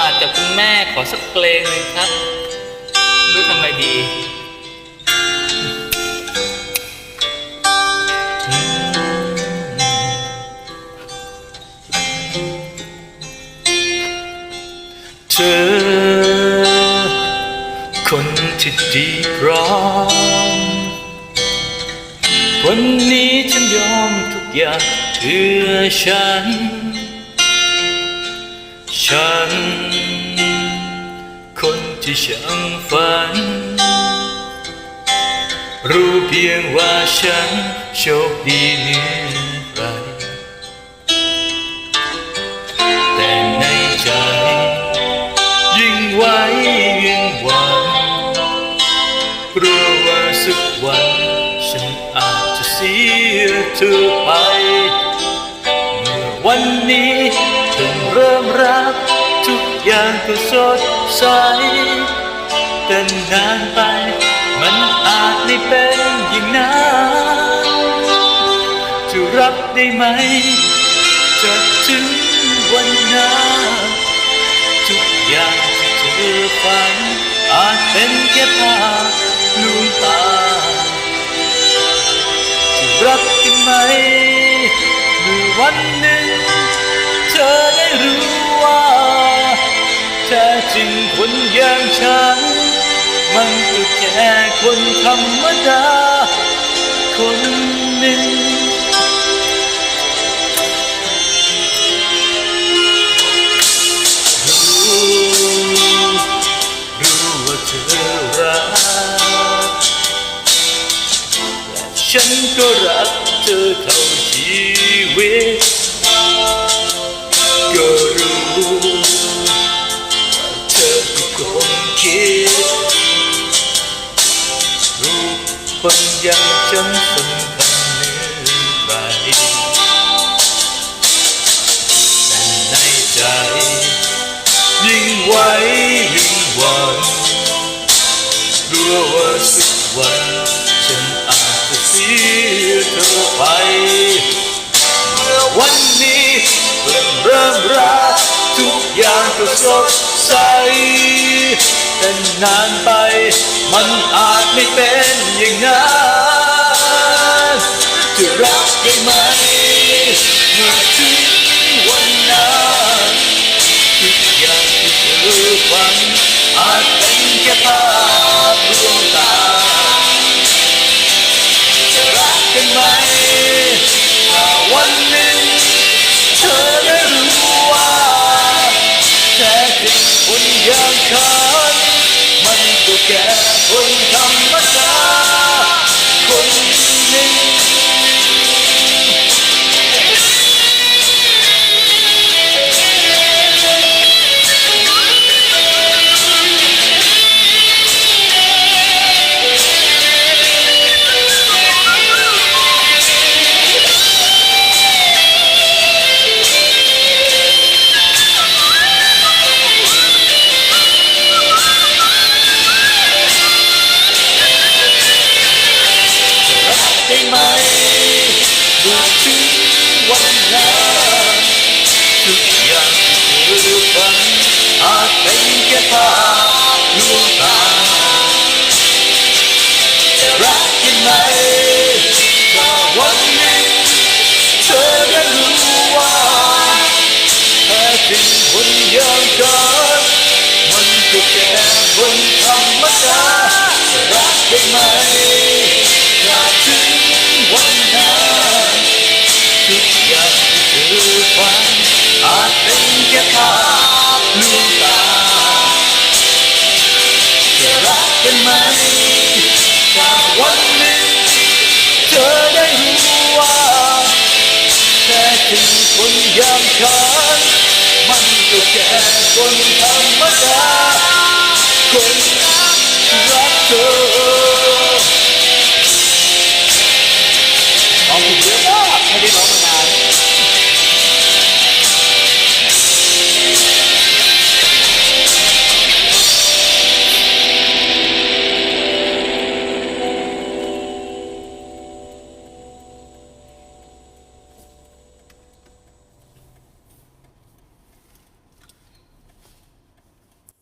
ลาดกับคุณแม่ขอสักเพลงหนึ่งครับ รู้ทำไงดีเธอ คนที่ดีพร้อมวันนี้ฉันยอมทุกอย่างเพื่อฉัน ฉัน คนที่ช่างฝัน รู้เพียงว่าฉันโชคดีเหนือใครแต่ในใจ ยิ่งไว้ยิ่งหวังกลัวว่าสักวัน ฉันอาจจะเสียเธอไป เมื่อวันนี้างก็สดใส แต่นานไป มันอาจไม่เป็นอย่างนั้นจะรับได้ไหมจะถึงวันนั้นทุกอย่างที่เธอฝัน อาจเป็นแค่ภาพลวงตาจะรักกันไหมเมื่อวันหนึ่ง เธอได้รู้ ว่าแท้จริงคนอย่างฉัน มันก็แค่คนธรรมดา คนหนึ่งรู้รู้ว่าเธอรักและฉันก็รักเธอเท่าชีวิต คือคนคิดรู้คนอย่างฉันสำคัญเหนือใครแต่ในใจ ยิ่งไว้ยิ่งหวังกลัวว่าสักวันฉันอาจจะเสียเธอไปเมื่อวันนี้เพิ่งเริ่มรักทุกอย่างก็สดใส แต่นานไป มันอาจไม่เป็นอย่างนั้นจะรักได้ไหมเมื่อถึงวันนั้นทุกอย่างที่เธอฝันอาจเป็นแค่ภาพ เมื่อถึงวันนั้นทุกอย่างที่เธอฝันอาจเป็นแค่ภาพลวงตาจะรักกันไหมถ้าวันหนึ่งเธอได้รู้ว่าแท้จริงคนอย่างฉันมันก็แค่คนธรรม ค่คนธรรมดาคนรักเธอ